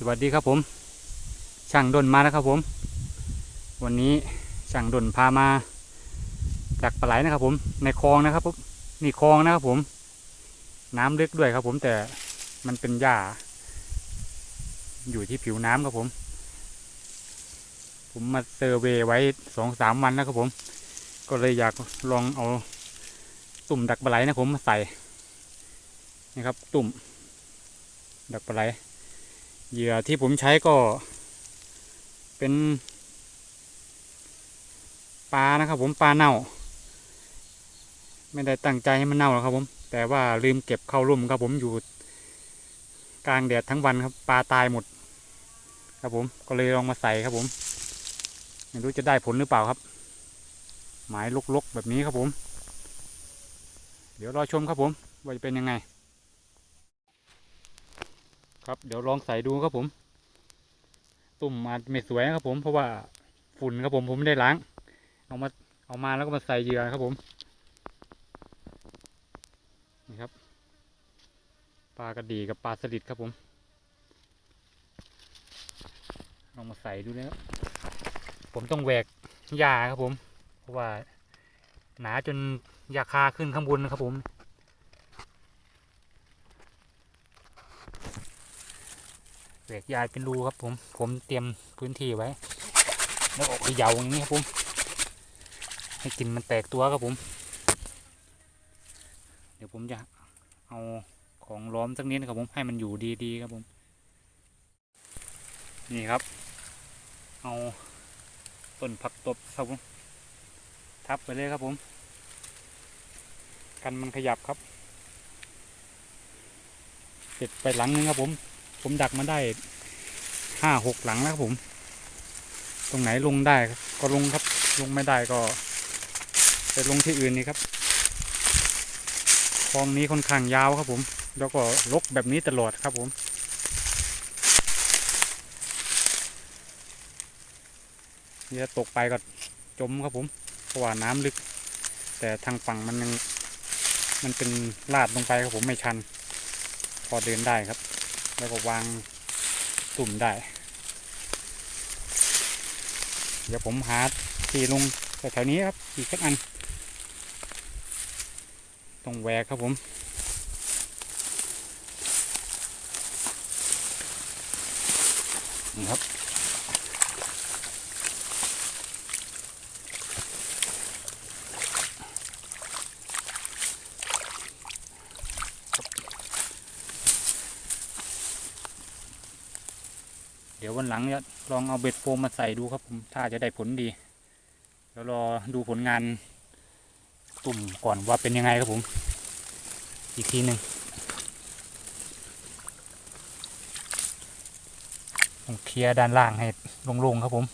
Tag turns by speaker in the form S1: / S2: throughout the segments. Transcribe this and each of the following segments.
S1: สวัสดีครับผม ช่างดนมาแล้วครับผม วันนี้ช่างดนพามาดักปลาไหลนะครับผม ในคลองนะครับผมนี่คลองนะครับผม น้ำลึกด้วยครับผมแต่มันเป็นหญ้า อยู่ที่ผิวน้ำครับผม ผมมาเซอร์เวย์ไว้สองสามวันแล้วครับผม ก็เลยอยากลองเอาตุ่มดักปลาไหลนะผมมาใส่นี่ครับตุ่มดักปลาไหล เหยื่อที่ผมใช้ก็เป็นปลานะครับผมปลาเน่า ไม่ได้ตั้งใจให้มันเน่าหรอกครับผม แต่ว่าลืมเก็บเข้าร่มครับผมอยู่กลางแดดทั้งวันครับปลาตายหมด ครับผมก็เลยลองมาใส่ครับผมไม่รู้จะได้ผลหรือเปล่าครับ หมายลกๆแบบนี้ครับผม เดี๋ยวรอชมครับผมว่าจะเป็นยังไง ครับเดี๋ยวลองใส่ดูครับผม ตุ่มอาจไม่สวยนะครับผมเพราะว่าฝุ่นครับผมผมไม่ได้ล้าง เอามาเอามาแล้วก็มาใส่เหยื่อครับผมนี่ครับปลากระดีกับปลาสลิดครับผมลองมาใส่ดูแล้วผมต้องแหวกหญ้าครับผม เพราะว่าหนาจนยาคาขึ้นข้างบนนะครับผม แหวกยายเป็นรูครับผม ผมเตรียมพื้นที่ไว้ แล้วออกเขย่าอย่างนี้ครับผม ให้กลินมันแตกตัวครับผม เดี๋ยวผมจะเอาของล้อมสักนิดนะครับผมให้มันอยู่ดีๆครับผม นี่ครับ เอาต้นผักตบครับผมทับไปเลยครับผม กันมันขยับครับเสร็จไปหลังนึงครับผม ผมดักมาได้ห้าหกหลังแล้วครับผม ตรงไหนลงได้ก็ลงครับ ลงไม่ได้ก็ไปลงที่อื่นนี่ครับคลองนี้ค่อนข้างยาวครับผม แล้วก็ลกแบบนี้ตลอดครับผมนี่ถ้าตกไปก็จมครับผม เพราะว่าน้ำลึก แต่ทางฝั่งมันยังมันเป็นลาดลงไปครับผมไม่ชัน พอเดินได้ครับ แล้วก็วางตุ่มได้ เดี๋ยวผมหาที่ลงแถวๆนี้ครับอีกสักอัน ต้องแหวกครับผมนี่ครับ เดี๋ยววันหลั งจะลองเอาเบ็ดโฟมมาใส่ดูครับผมถ้าจะได้ผลดีเดี๋ยวรอดูผลงานตุ่มก่อนว่าเป็นยังไงครับผม อีกทีหนึ่งผมเคลียร์ด้านล่างให้โล่งๆครับผม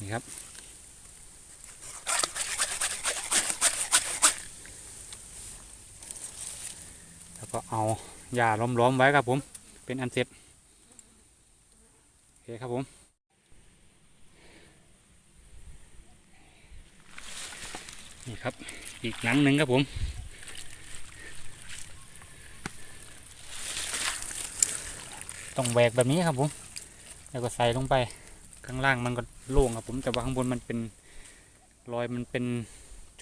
S1: นี่ครับ แล้ว ก็เอาหญ้าล้อมๆไว้ครับผม เป็นอันเสร็จโอเคครับผมนี่ครับอีกหลังหนึ่งครับผมต้องแหวกแบบนี้ครับผม แล้วก็ใส่ลงไป ข้างล่างมันก็โล่งครับผม แต่ว่าข้างบนมันเป็นรอยมันเป็น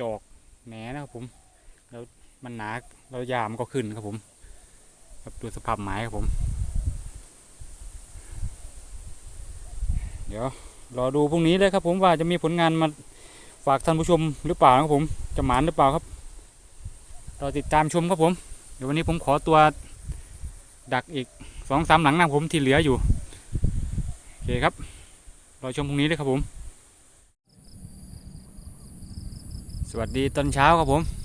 S1: จอกแหนนะครับผม แล้ว มันหนาแล้วยามันก็ขึ้นครับผมครับดูสภาพไม้ครับผม เดี๋ยวรอดูพรุ่งนี้เลยครับผมว่าจะมีผลงานมาฝากท่านผู้ชมหรือเปล่าครับผมจะหมานหรือเปล่าครับรอติดตามชมครับผม เดี๋ยววันนี้ผมขอตัวดักอีกสองสามหลังนะผมที่เหลืออยู่โอเคครับรอชมพรุ่งนี้เลยครับผม สวัสดีตอนเช้าครับผม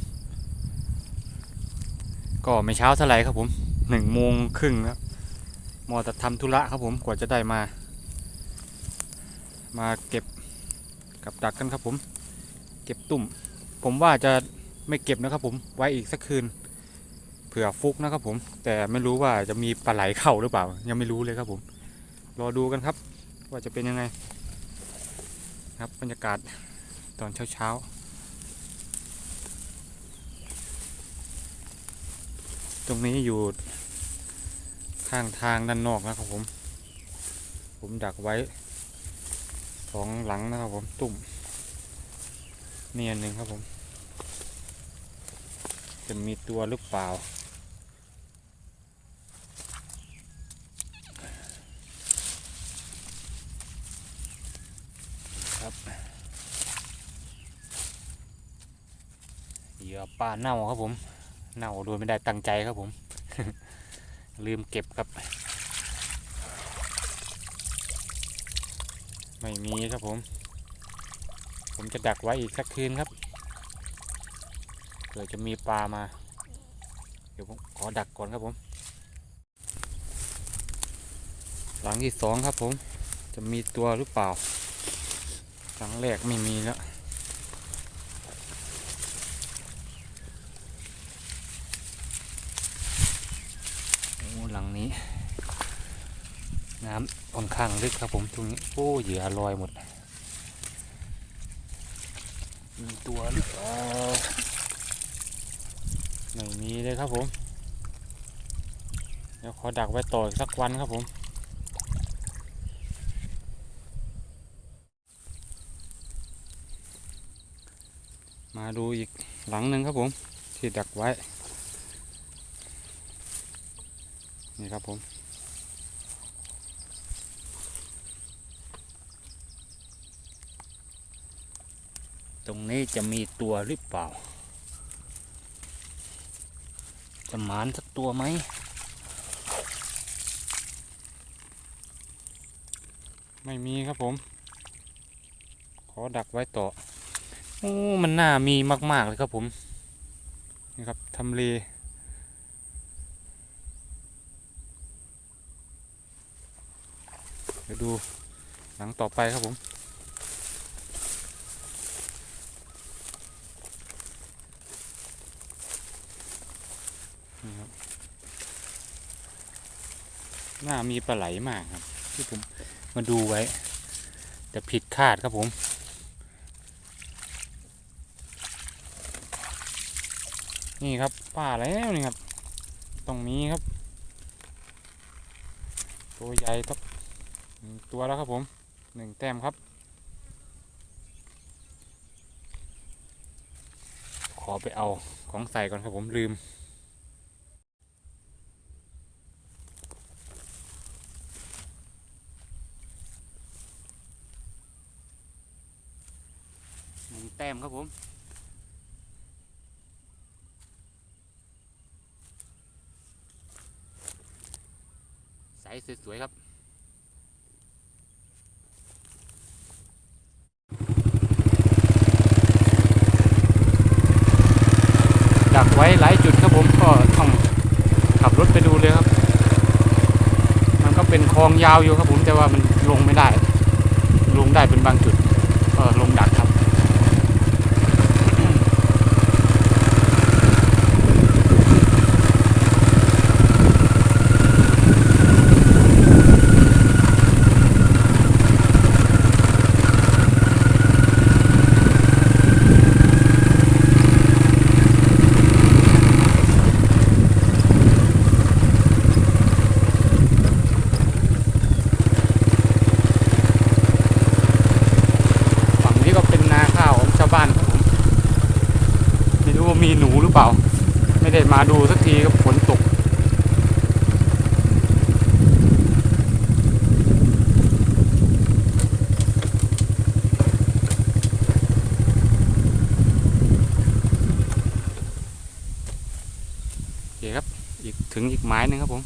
S1: ก็ไม่เช้าเท่าไหร่ครับผมหนึ่งโมงครึ่งแล้วมอแต่ทำธุระครับผมกว่าจะได้มา มาเก็บกับดักกันครับผม เก็บตุ่ม ผมว่าจะไม่เก็บนะครับผมไว้อีกสักคืน เผื่อฟุกนะครับผม แต่ไม่รู้ว่าจะมีปลาไหลเข้าหรือเปล่า ยังไม่รู้เลยครับผม รอดูกันครับ ว่าจะเป็นยังไง ครับบรรยากาศตอนเช้าๆ ตรงนี้อยู่ข้างทางด้านนอกนะครับผม ผมดักไว้สองหลังนะครับผมตุ่มเนียนหนึ่งครับผม จะมีตัวหรือเปล่า ครับเหยื่อปลาเน่าครับผม เน่าโดยไม่ได้ตั้งใจครับผม ลืมเก็บครับ ไม่มีครับผม ผมจะดักไว้อีกสักคืนครับเผื่อจะมีปลามา เดี๋ยวผมขอดักก่อนครับผม หลังที่สองครับผม จะมีตัวหรือเปล่า หลังแรกไม่มีแล้ว โอ้หลังนี้ น้ำค่อนข้างลึกครับผมตรงนี้โอ้เหยื่อลอยหมดมีตัวหรือเปล่าไม่มีเลยครับผม เดี๋ยวขอดักไว้ต่ออีกสักวันครับผม มาดูอีกหลังหนึ่งครับผม ที่ดักไว้ นี่ครับผม ตรงนี้จะมีตัวหรือเปล่า จะหมานสักตัวไหม ไม่มีครับผม ขอดักไว้ต่อ โอ้ มันน่ามีมาก ๆ เลยครับผม นี่ครับทำเลเดี๋ยวดูหลังต่อไปครับผม นี่ครับ น่ามีปลาไหลมากครับ ที่ผมมาดูไว้ แต่ผิดคาดครับผมนี่ครับป่าแล้วนี่ครับ ตรงนี้ครับ ตัวใหญ่ครับตัวแล้วครับผมหนึ่งแต้มครับ ขอไปเอาของใส่ก่อนครับผมลืม แต้มครับผมใสสวยๆครับดักไว้หลายจุดครับผมก็ต้องขับรถไปดูเลยครับ มันก็เป็นคลองยาวอยู่ครับผมแต่ว่ามันลงไม่ได้ ลงได้เป็นบางจุดก็ลงดักครับ ฝั่งนี้ก็เป็นนาข้าวของชาวบ้านครับผมไม่รู้ว่ามีหนูหรือ เปล่า ไม่ได้มาดูสักทีก็ฝนตก โอเคครับ อีกถึงอีกไม้หนึงครับผม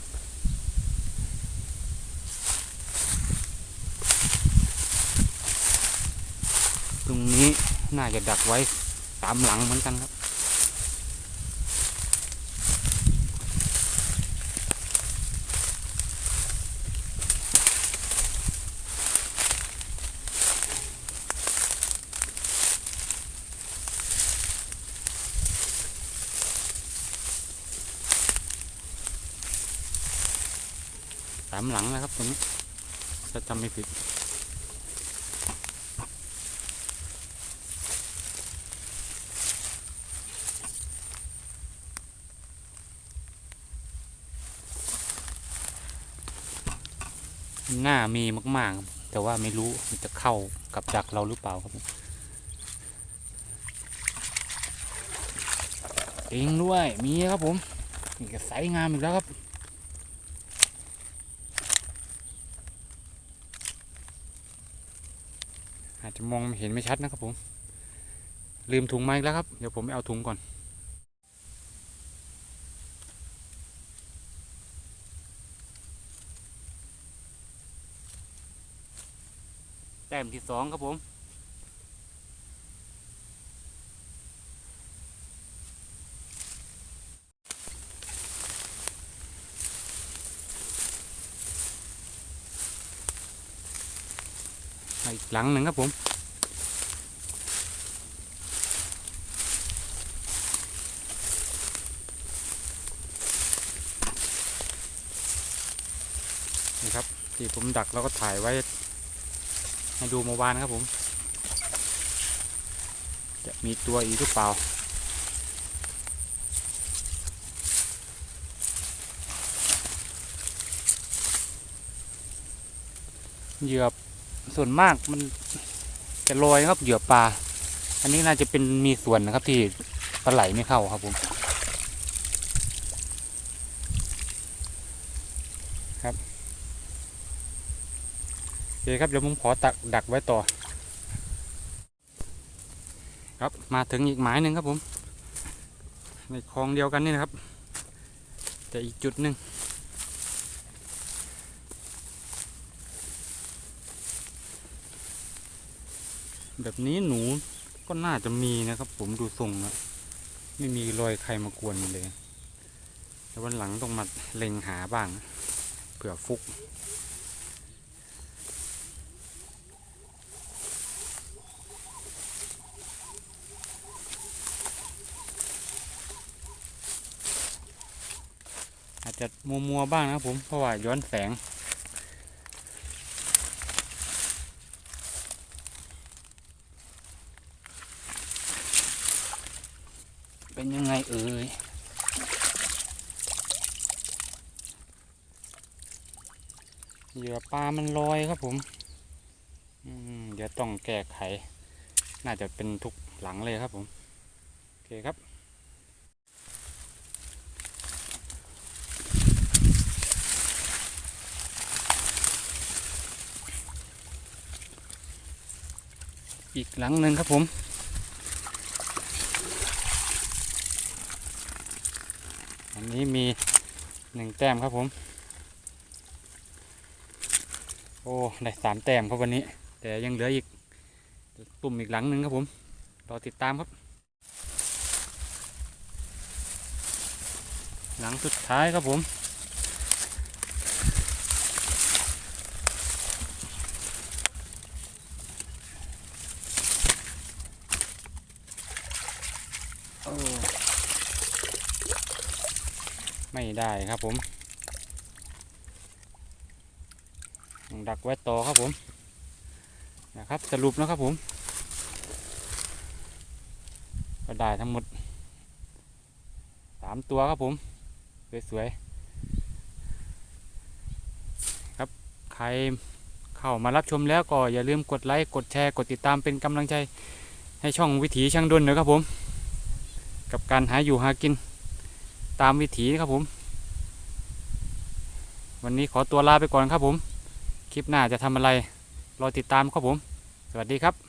S1: ตรงนี้น่าจะดักไว้ตามหลังเหมือนกันครับ สามหลังนะครับตรงนี้จะจำไม่ผิดหน้ามีมากๆ แต่ว่าไม่รู้มันจะเข้ากับจากเราหรือเปล่าครับเองด้วยมีครับผมนี่ก็สายงามอีกแล้วครับ จจะมองเห็นไม่ชัดนะครับผม ลืมถุงมาอีกแล้วครับ เดี๋ยวผมไปเอาถุงก่อนแต้มที่สองครับผม อีกหลังหนึ่งครับผม นี่ครับ ที่ผมดักแล้วก็ถ่ายไว้ ให้ดูเมื่อวานครับผม จะมีตัวอีกหรือเปล่าเหยื่อส่วนมากมันจะลอยครับเหยื่อปลา อันนี้น่าจะเป็นมีส่วนนะครับที่ปลาไหลไม่เข้าครับผมครับ เคครับเดี๋ยวผมขอตักดักไว้ต่อ ครับมาถึงอีกหมายหนึ่งครับผม ในคลองเดียวกันนี่นะครับ แต่อีกจุดหนึ่งแบบนี้หนูก็น่าจะมีนะครับผมดูทรงแล้วไม่มีรอยใครมากวนเลยแต่วันหลังต้องมาเล็งหาบ้างเผื่อฟุก จะมัวมัวๆบ้างนะครับผมเพราะว่าย้อนแสง เป็นยังไงเอ่ยเหยื่อปลามันลอยครับผมอืมเดี๋ยวต้องแก้ไข น่าจะเป็นทุกหลังเลยครับผม โอเคครับ อีกหลังหนึ่งครับผม อันนี้มีหนึ่งแต้มครับผม โอ้ได้สามแต้มครับวันนี้ แต่ยังเหลืออีกตุ่มอีกหลังหนึ่งครับผมรอติดตามครับ หลังสุดท้ายครับผม ไม่ได้ครับผมดักไว้ต่อครับผมนะครับสรุปนะครับผมก็ได้ทั้งหมดสามตัวครับผมสวยๆครับใครเข้ามารับชมแล้วก็อย่าลืมกดไลค์กดแชร์กดติดตามเป็นกำลังใจให้ช่องวิถีช่างดนนะครับผม กับการหาอยู่หากิน ตามวิถีครับผม วันนี้ขอตัวลาไปก่อนครับผม คลิปหน้าจะทำอะไร รอติดตามครับผม สวัสดีครับ